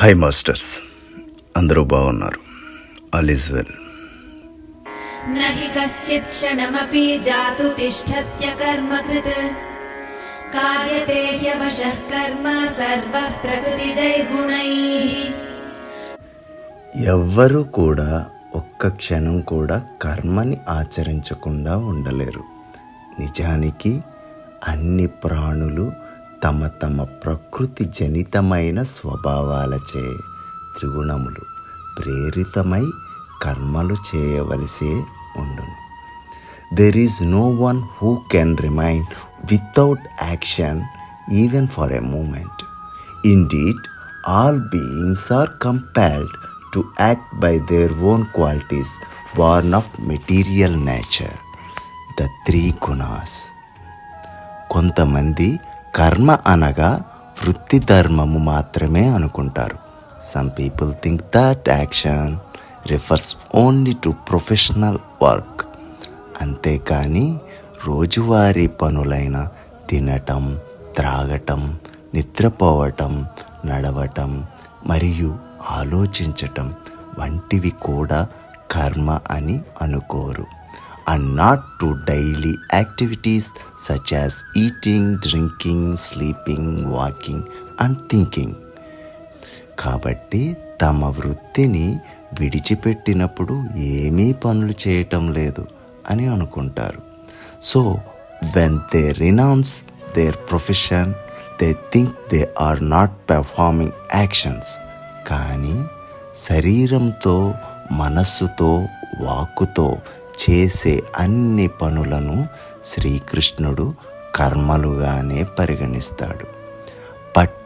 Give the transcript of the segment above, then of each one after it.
High masters అందరూ బాగున్నారు. All is well నహి కశ్చిత్ క్షణమపి జాతు తిష్టత్య కర్మకృత్. కార్యతే హ్యవశః కర్మ సర్వః ప్రకృతి జైగుణైః ఎవ్వరూ కూడా ఒక్క క్షణం కూడా కర్మని ఆచరించకుండా ఉండలేరు. నిజానికి అన్ని ప్రాణులు తమ తమ ప్రకృతి జనితమైన స్వభావాలచే త్రిగుణములు ప్రేరితమై కర్మలు చేయవలసే ఉండును. There is no one who can remain without action even for a moment indeed all beings are compared to act by their own qualities born of material nature the three gunas కొంతమంది కర్మ అనగా వృత్తి ధర్మము మాత్రమే అనుకుంటారు. Some people think that action refers only to professional work అంతేకాని రోజువారీ పనులైన తినటం త్రాగటం నిద్రపోవటం నడవటం మరియు ఆలోచించటం వంటివి కూడా కర్మ అని అనుకోరు. And not to daily activities such as eating drinking sleeping walking and thinking కాబట్టి తమ వృత్తిని విడిచిపెట్టినప్పుడు ఏమీ పనులు చేయటం లేదు అని అనుకుంటారు. So when they renounce their profession they think they are not performing actions కానీ శరీరంతో మనస్సుతో వాక్కుతో చేసే అన్ని పనులను శ్రీకృష్ణుడు కర్మలుగానే పరిగణిస్తాడు. But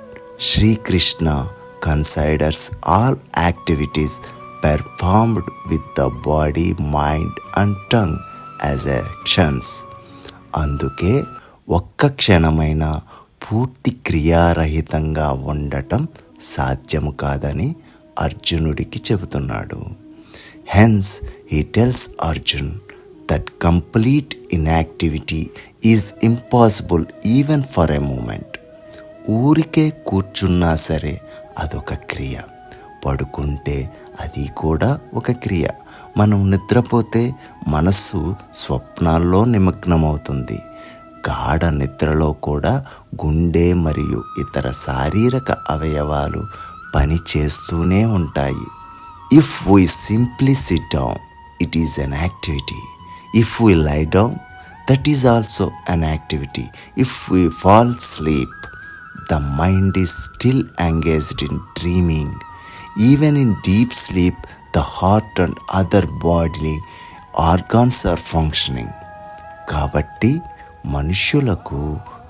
Srikrishna considers all activities performed with the body mind and tongue as actions అందుకే ఒక్క క్షణమైన పూర్తి క్రియారహితంగా ఉండటం సాధ్యము కాదని అర్జునుడికి చెబుతున్నాడు. Hence he tells Arjun that complete inactivity is impossible even for a moment ఊరికే కూర్చున్నా సరే అదొక క్రియ. పడుకుంటే అది కూడా ఒక క్రియ. మనం నిద్రపోతే మనస్సు స్వప్నాల్లో నిమగ్నమవుతుంది. గాఢ నిద్రలో కూడా గుండె మరియు ఇతర శారీరక అవయవాలు పని చేస్తూనే ఉంటాయి. If we simply sit down it is inactivity if we lie down that is also inactivity if we fall sleep the mind is still engaged in dreaming even in deep sleep the heart and other body organs are functioning కాబట్టి మనుష్యులకు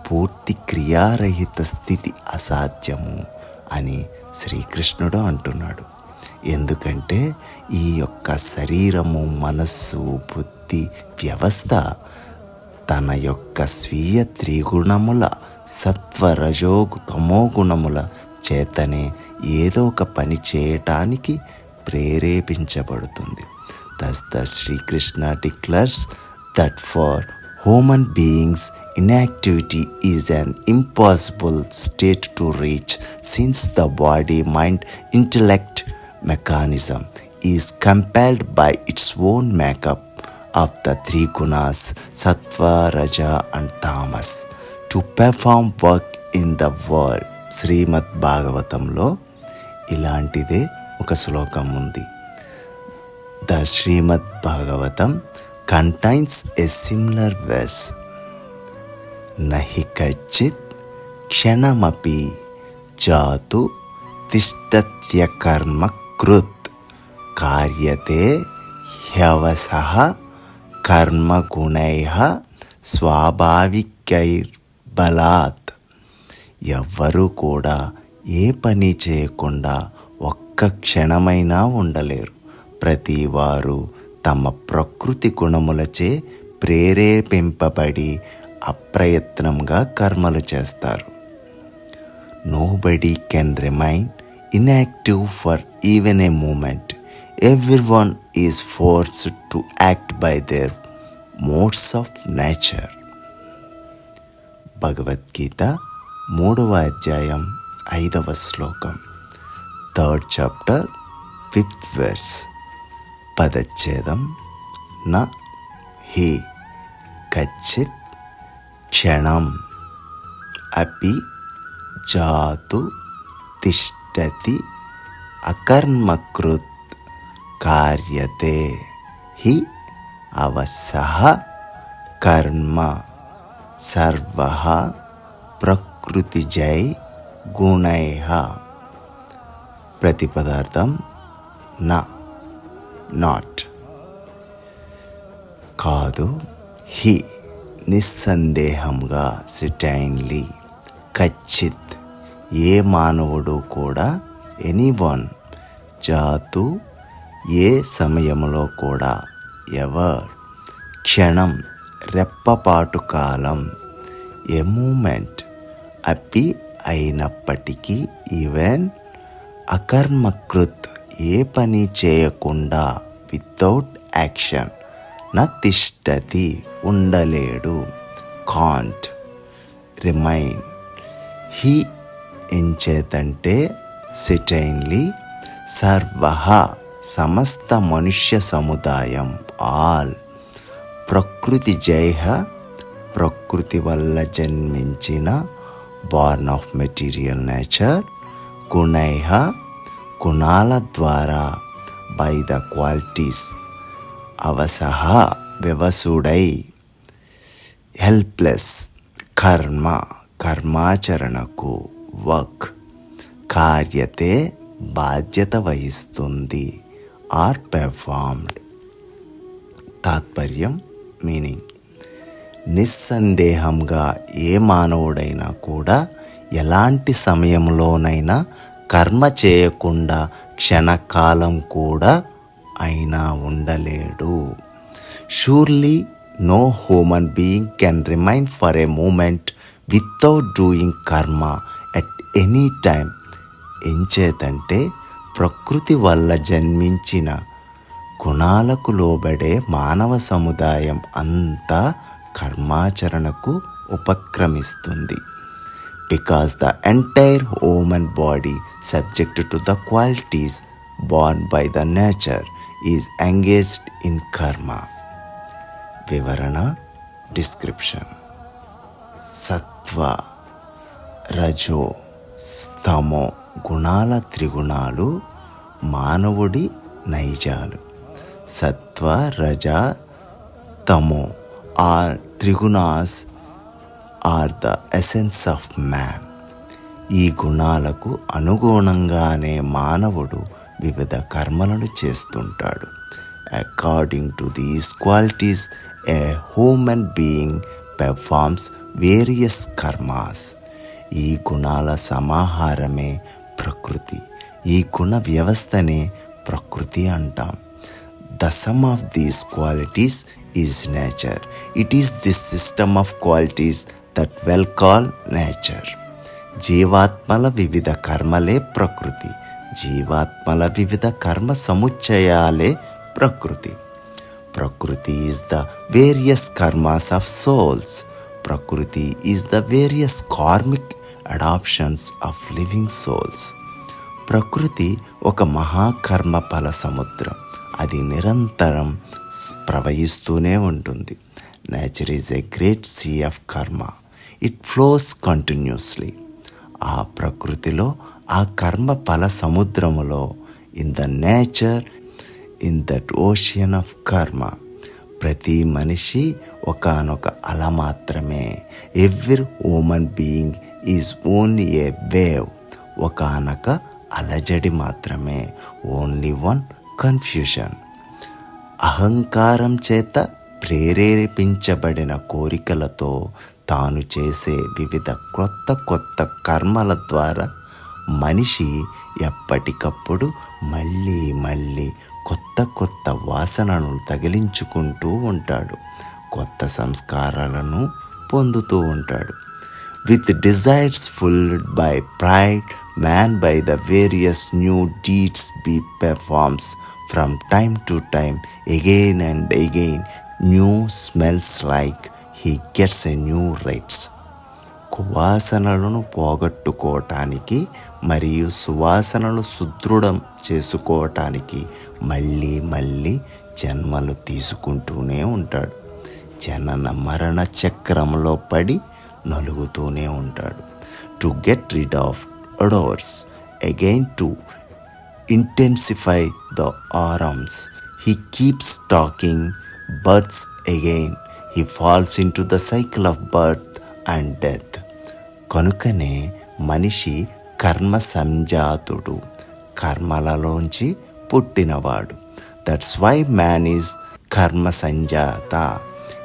పూర్తి క్రియారహిత స్థితి అసాధ్యము అని శ్రీకృష్ణుడు అంటున్నాడు ఎందుకంటే ఈ యొక్క శరీరము మనస్సు బుద్ధి వ్యవస్థ తన యొక్క స్వీయ త్రిగుణముల సత్వరజో తమోగుణముల చేతనే ఏదో ఒక పని చేయటానికి ప్రేరేపించబడుతుంది. Thus the Sri Krishna declares that for human beings inactivity is an impossible state to reach since the body mind intellect mechanism. Is compelled by its own makeup of the three gunas sattva raja and tamas to perform work in the world Shrimad భాగవతంలో ఇలాంటిదే ఒక శ్లోకం ఉంది the Shrimad Bhagavatam contains a similar verse నహి కచ్చిత్ క్షణమపి జాతు తిష్టత్య కర్మ కృత్ కార్యతే హ్యవస కర్మగుణై స్వాభావికైర్బలాత్ ఎవ్వరూ కూడా ఏ పని చేయకుండా ఒక్క క్షణమైనా ఉండలేరు. ప్రతి వారు తమ ప్రకృతి గుణములచే ప్రేరేపింపబడి అప్రయత్నంగా కర్మలు చేస్తారు. Nobody can remain inactive for even a moment Everyone is forced to act by their modes of nature Bhagavadgita మూడవ అధ్యాయం ఐదవ శ్లోకం. థర్డ్ చాప్టర్ ఫిఫ్త్ వర్స్ పదచ్ఛేదం న హి కచ్చిత్ క్షణం. అపి జాతు తిష్టతి అకర్మకృత్ కార్యతే హి అవసః కర్మ. సర్వ ప్రకృతిజై గుణై. ప్రతిపదార్థం నా నాట్. కాదు హి నిస్సందేహంగా సిటైన్లీ ఖచ్చిత్ ఏ మానవుడు కూడా ఎనీవన్ జాతు ఏ సమయంలో కూడా ఎవర్ క్షణం రెప్పపాటు కాలం ఏ మూమెంట్ అప్పి అయినప్పటికీ ఈవెన్ అకర్మకృత్ ఏ పని చేయకుండా వితౌట్ యాక్షన్ నా తిష్టతి ఉండలేడు. కాంట్ రిమైన్ హీ ఎంచేతంటే సిటైన్లీ సర్వహ సమస్త మనుష్య సముదాయం ఆల్. ప్రకృతి జైహ ప్రకృతి వల్ల జన్మించిన బార్న్ ఆఫ్ మెటీరియల్ నేచర్ గుణైహ గుణాల ద్వారా బై ద క్వాలిటీస్ అవసహ వ్యవసుడై. హెల్ప్లెస్ కర్మ కర్మాచరణకు వర్క్ కార్యతే బాధ్యత వహిస్తుంది. ఆర్ పెర్ఫార్మ్డ్ తాత్పర్యం మీనింగ్. నిస్సందేహంగా ఏ మానవుడైనా కూడా ఎలాంటి సమయంలోనైనా కర్మ చేయకుండా క్షణకాలం కూడా అయినా ఉండలేడు. Surely no human being can remain for a moment without doing karma at any time ఎంచేతంటే ప్రకృతి వల్ల జన్మించిన గుణాలకు లోబడే మానవ సముదాయం అంతా కర్మాచరణకు ఉపక్రమిస్తుంది. Because the entire human body subject to the qualities born by the nature is engaged in karma వివరణ డిస్క్రిప్షన్ సత్వ రజో స్తమో గుణాల త్రిగుణాలు మానవుడి నైజాలు. Sattva raja tamo are trigunas are the essence of man. ఈ గుణాలకు అనుగుణంగానే మానవుడు వివిధ కర్మలను చేస్తుంటాడు. According to these qualities a human being performs various karmas ఈ గుణాల సమాహారమే ప్రకృతి. ఈ గుణ వ్యవస్థనే ప్రకృతి అంటాం. The sum of these qualities is nature it is this system of qualities that we'll call nature జీవాత్మల వివిధ కర్మలే ప్రకృతి. జీవాత్మల వివిధ కర్మ సముచ్చయాలే ప్రకృతి. Prakriti is the various karmas of souls prakriti is the various karmic adaptions of living souls. ప్రకృతి ఒక మహాకర్మ ఫల సముద్రం. అది నిరంతరం ప్రవహిస్తూనే ఉంటుంది. Nature is a great sea of karma it flows continuously ఆ ప్రకృతిలో ఆ కర్మ ఫల సముద్రములో in the nature in that ocean of karma ప్రతి మనిషి ఒకానొక అల మాత్రమే. Every human being is only a wave ఒకానొక అలజడి మాత్రమే. ఓన్లీ వన్ కన్ఫ్యూషన్ అహంకారం చేత ప్రేరేపించబడిన కోరికలతో తాను చేసే వివిధ కొత్త కొత్త కర్మల ద్వారా మనిషి ఎప్పటికప్పుడు మళ్ళీ మళ్ళీ కొత్త కొత్త వాసనను తగిలించుకుంటూ ఉంటాడు. కొత్త సంస్కారాలను పొందుతూ ఉంటాడు. With desires fuelled by pride man by the various new deeds be performs from time to time again and again new smells like he gets a new rites కువాసనలను పోగొట్టుకోవటానికి మరియు సువాసనలు సుదృఢం చేసుకోవటానికి మళ్ళీ మళ్ళీ జన్మలు తీసుకుంటూనే ఉంటాడు. జనన మరణ చక్రంలో పడి నలుగుతూనే ఉంటాడు. To get rid of odours again to intensify the aromas he keeps talking talking again he falls into the cycle of birth and death కనుకనే మనిషి కర్మ సంజాతుడు కర్మలలోంచి పుట్టినవాడు. That's why man is karma sanjata.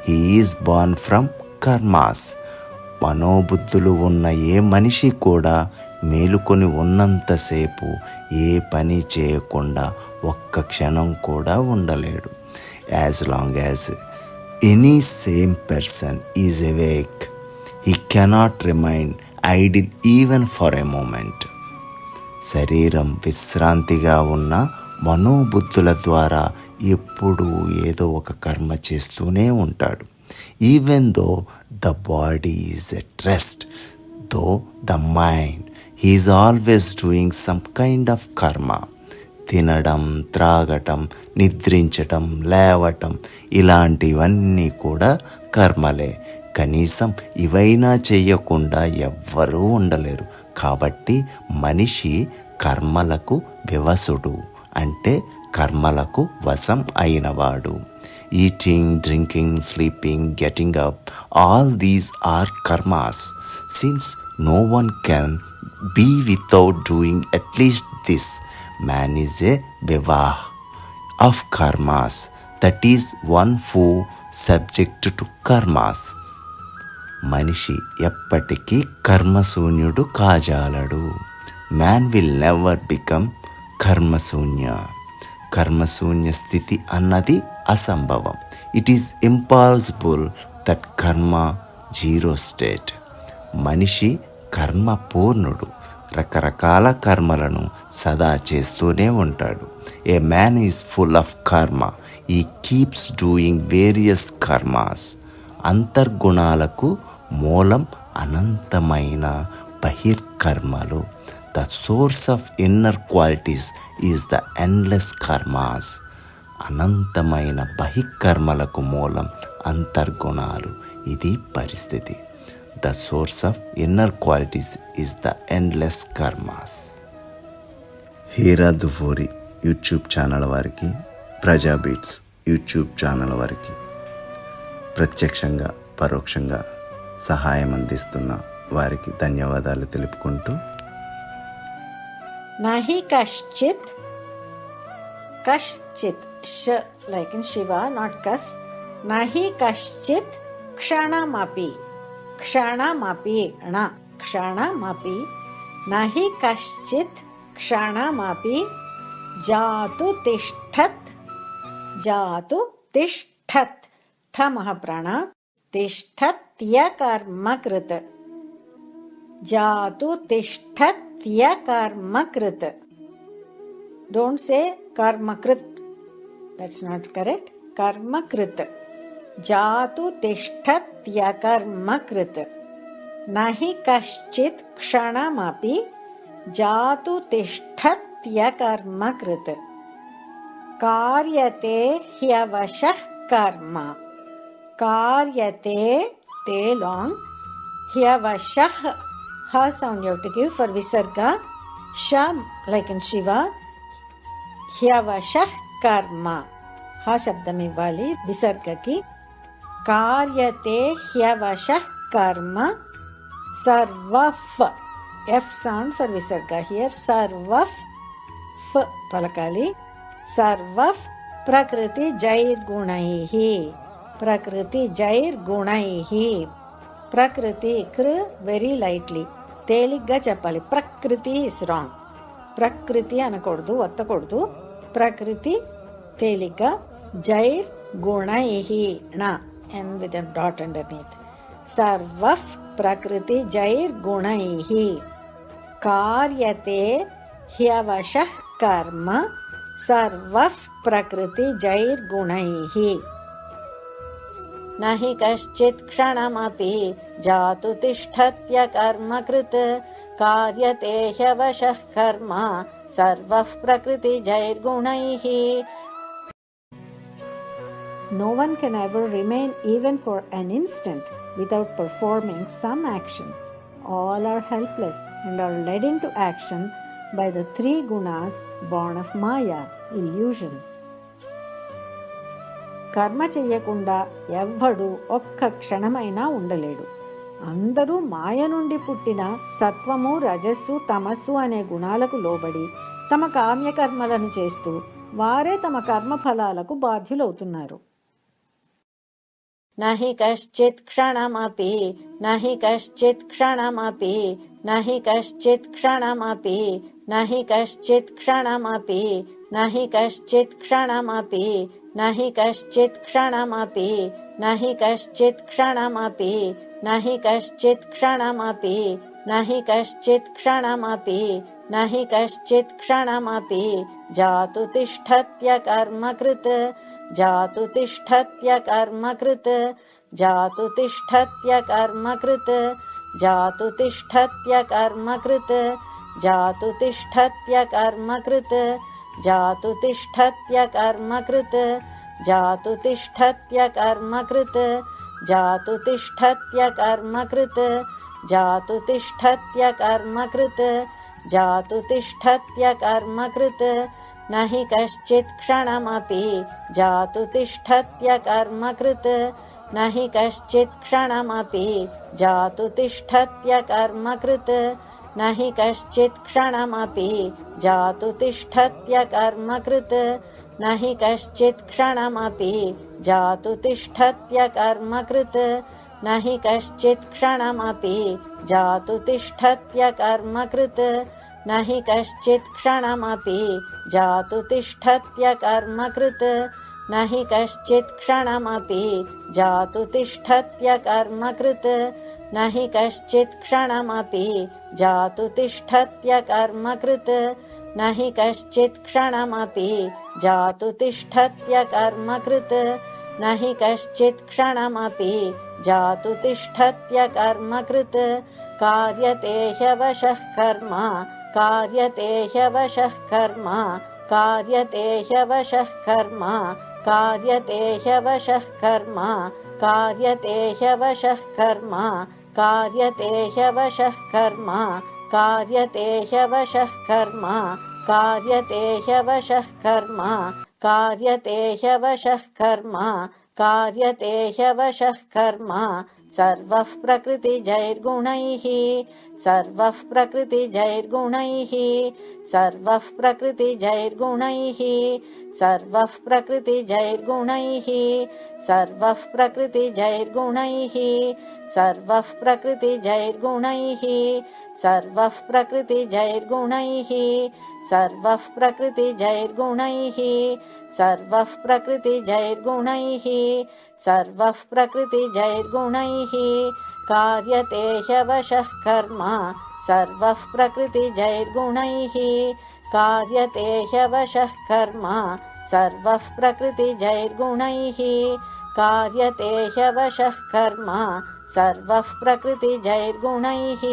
He is born from karmas. మనోబుద్ధులు ఉన్న ఏ మనిషి కూడా మేలుకొని ఉన్నంతసేపు ఏ పని చేయకుండా ఒక్క క్షణం కూడా ఉండలేడు. As long as any same person is awake he cannot remain idle even for a moment శరీరం విశ్రాంతిగా ఉన్న మనోబుద్ధుల ద్వారా ఎప్పుడూ ఏదో ఒక కర్మ చేస్తూనే ఉంటాడు. Even though the body is at rest though the mind he is always doing some kind of karma తినడం త్రాగటం నిద్రించటం లేవటం ఇలాంటివన్నీ కూడా కర్మలే. కనీసం ఇవైనా చేయకుండా ఎవ్వరూ ఉండలేరు. కాబట్టి మనిషి కర్మలకు వివసుడు అంటే కర్మలకు వశం అయినవాడు. eating drinking sleeping getting up all these are karmas sins no one can be without doing at least this man is a Vivah of karmas that is one who subject to karmas మనిషి ఎప్పటికీ కర్మశూన్యుడు కాజాలడు man will never become karmashunya కర్మశూన్య స్థితి అన్నది అసంభవం. It is impossible that karma zero state మనిషి కర్మ పూర్ణుడు. రకరకాల కర్మలను సదా చేస్తూనే ఉంటాడు. A man is full of karma he keeps doing various karmas అంతర్గుణాలకు మూలం అనంతమైన బహిర్కర్మలు. The source of inner qualities is the endless karmas అనంతమైన బహికర్మలకు మూలం అంతర్గుణాలు ఇది పరిస్థితి the source of inner qualities is the endless karmas Heera దుఫోరి YouTube channel వారికి ప్రజా బీట్స్ యూట్యూబ్ ఛానల్ వారికి ప్రత్యక్షంగా పరోక్షంగా సహాయం అందిస్తున్న వారికి ధన్యవాదాలు తెలుపుకుంటూ नहीं कश्चित कश्चित श लाइक इन शिवा नॉट कस नहीं कश्चित ना मापी कश्चित मापी ना ण मापी नहीं कश्चित कश्चित् मापी जातु तिष्ठत, जातु तिष्ठत् थमः प्रण, तिष्ठत्यकर्मकृत्, जातु तिष्ठत Satya karma krit. Don't say karma krit. That's not correct. Karma krit. जातु तिष्ठत्य कर्म कृत न हि कश्चित् क्षणमपि जातु तिष्ठत्य कर्म कृत कार्यते ह्यवशः कर्म कार्यते ते लाङ्ग् ह्यवशः Ha sound you have to give for Visarga. Sha like in Shiva. Hyava Shah Karma. Ha शब्द में वाली विसर्ग की कार्यते ह्यवशः कर्म सर्वफ F sound for visarga here सर्वफ फ पलकाली सर्वफ प्रकृति जैर गुण ही प्रकृति जैर गुण ही प्रकृति कृ वेरी लाइटली తేలిగ్గా చెప్పాలి. ప్రకృతి ఇస్ రాంగ్ ప్రకృతి అనకూడదు ఒత్తకూడదు. ప్రకృతి తేలిగ్గా జైర్ గుణై N and with dot under neath సర్వ ప్రకృతి జైర్ గుణై కార్యతే హ్యవశ కర్మ సర్వ ప్రకృతి జైర్ గుణై न हि कश्चित् क्षणमपि जातु तिष्ठत्य कर्मकृत् कार्यते ह्यवशः कर्म सर्वः one can ever remain even for an instant without performing some action. All are helpless and are led into action by the three gunas born of Maya, illusion. కర్మ చెయ్యకుండా ఎవ్వడు ఒక్క క్షణమైనా ఉండలేడు. అందరూ మాయ నుండి పుట్టిన సత్వము రజస్సు తమస్సు అనే గుణాలకు లోబడి తమ కామ్యకర్మలను చేస్తూ వారే తమ కర్మఫలాలకు బాధ్యులవుతున్నారు. నహి కశ్చిత్ క్షణమపి నహి కశ్చిత్ క్షణమపి నహి కశ్చిత్ క్షణమపి నహి కశ్చిత్ క్షణమపి నహి కశ్చిత్ క్షణమపి न हि कश्चित् क्षणमपि न हि कश्चित् क्षणमपि न हि कश्चित् क्षणमपि न हि कश्चित् क्षणमपि न हि कश्चित् क्षणमपि। जातु तिष्ठत्य कर्मकृत् जातु तिष्ठत्य कर्मकृत् जातु तिष्ठत्य कर्मकृत् जातु तिष्ठत्य कर्मकृत् जातु तिष्ठत्य कर्मकृत् जातु तिष्ठत्य कर्मकृत्। जातु तिष्ठत्य कर्मकृत्। जातु तिष्ठत्य कर्मकृत्। जातु तिष्ठत्य कर्मकृत्। जातु तिष्ठत्य कर्मकृत्। न हि कश्चित् क्षणमपि जातु तिष्ठत्य कर्मकृत्। न हि कश्चित् क्षणमपि जातु तिष्ठत्य कर्मकृत् न हि कश्चित् क्षणमपि जातु तिष्ठत्य कर्मकृत्। हि कश्चित् क्षणमपि जातु तिष्ठत्य कर्मकृत्। हि कश्चित् क्षणमपि जातु तिष्ठत्य कर्मकृत्। हि कश्चित् क्षणमपि जातु तिष्ठत्य कर्मकृत्। हि कश्चित् क्षणमपि जातु तिष्ठत्य कर्मकृत्। न हि कश्चित् क्षणमपि जातु तिष्ठत्य कर्मकृत् न हि कश्चित् क्षणमपि। जातु तिष्ठत्य कर्मकृत् न हि कश्चित् क्षणमपि। जातु तिष्ठत्य कर्मकृत् कार्यते ह्यवशः कर्म कार्यते ह्यवशः कर्म कार्यते ह्यवशः कर्म कार्यते ह्यवशः कर्म कार्यते ह्यवशः कर्म कार्यते ह्यवशः कर्म कार्यते ह्यवशः कर्म कार्यते ह्यवशः कर्म कार्यते ह्यवशः कर्म कार्यते ह्यवशः कर्म सर्वः प्रकृतिजैर्गुणैः सर्वः प्रकृतिजैर्गुणैः सर्वः प्रकृतिजैर्गुणैः सर्वः प्रकृतिजैर्गुणैः सर्वः प्रकृतिजैर्गुणैः सर्वः प्रकृतिजैर्गुणैः सर्वः प्रकृतिजैर्गुणैः सर्वः प्रकृतिजैर्गुणैः सर्वः प्रकृतिजैर्गुणैः सर्वः प्रकृतिजैर्गुणैः कार्यते ह्यवशः कर्म सर्वः प्रकृतिजैर्गुणैः। कार्यते ह्यवशः कर्म सर्वः प्रकृतिजैर्गुणैः। कार्यते ह्यवशः कर्म सर्वः प्रकृतिजैर्गुणैः।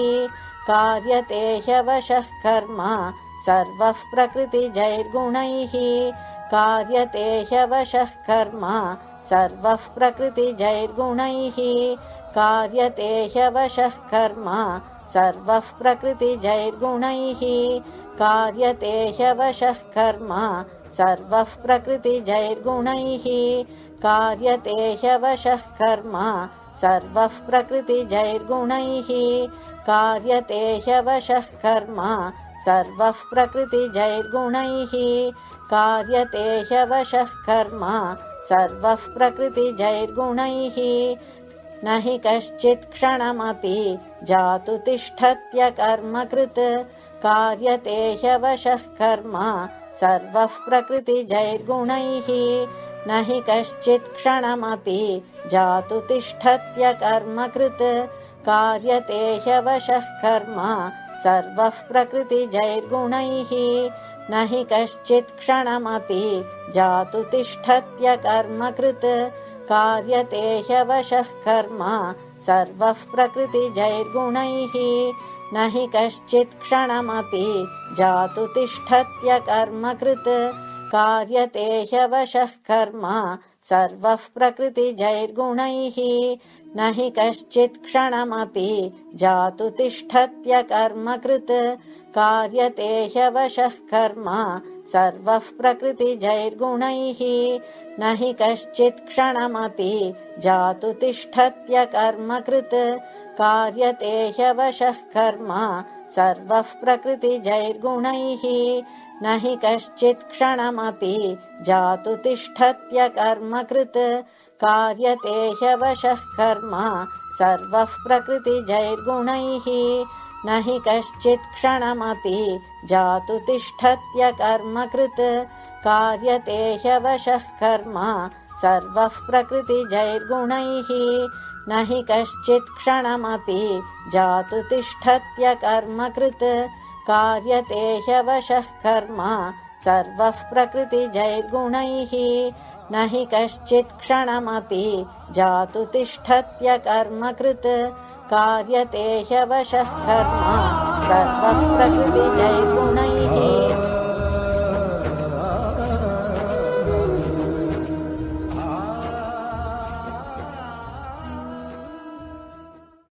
कार्यते ह्यवशः कर्म सर्वः प्रकृतिजैर्गुणैः। कार्यते ह्यवशः कर्म सर्वः प्रकृतिजैर्गुणैः कार्यते ह्यवशः कर्म सर्वः प्रकृतिजैर्गुणैः। कार्यते ह्यवशः कर्म सर्वः प्रकृतिजैर्गुणैः। कार्यते ह्यवशः कर्म सर्वः प्रकृतिजैर्गुणैः। कार्यते ह्यवशः कर्म सर्वः प्रकृतिजैर्गुणैः। कार्यते ह्यवशः कर्म सर्वः प्रकृतिजैर्गुणैः न हि कश्चित् क्षणमपि जातु तिष्ठत्य कर्मकृत्। कार्यते ह्यवशः कर्म सर्वः प्रकृतिजैर्गुणैः। न हि कश्चित् क्षणमपि जातु तिष्ठत्य कर्मकृत्। कार्यते ह्यवशः कर्म सर्वः प्रकृतिजैर्गुणैः। न हि कश्चित् क्षणमपि जातु तिष्ठत्य कर्मकृत् कार्यते ह्यवशः कर्म सर्वः प्रकृतिजैर्गुणैः न हि कश्चित् क्षणमपि जातु तिष्ठत्य कर्मकृत्। कार्यते ह्यवशः कर्म सर्वः प्रकृतिजैर्गुणैः न हि कश्चित् क्षणमपि जातु तिष्ठत्य कर्मकृत्। कार्यते ह्यवशः कर्म सर्वः प्रकृतिजैर्गुणैः। न हि कश्चित् क्षणमपि जातु तिष्ठत्य कर्मकृत्। कार्यते ह्यवशः कर्म सर्वः प्रकृतिजैर्गुणैः। न हि कश्चित् क्षणमपि जातु तिष्ठत्य कर्मकृत्। कार्यते ह्यवशः कर्म सर्वः प्रकृतिजैर्गुणैः न हि कश्चित् क्षणमपि जातु तिष्ठत्य कर्मकृत्। कार्यते ह्यवशः कर्म सर्वः प्रकृतिजैर्गुणैः। न हि कश्चित् क्षणमपि जातु तिष्ठत्य कर्मकृत्। कार्यते ह्यवशः कर्म सर्वः प्रकृतिजैर्गुणैः। न हि कश्चित् क्षणमपि जातु तिष्ठत्य कर्मकृत् कार्यते ह्यवशः कर्म सर्वः प्रकृतिजैर्गुणैः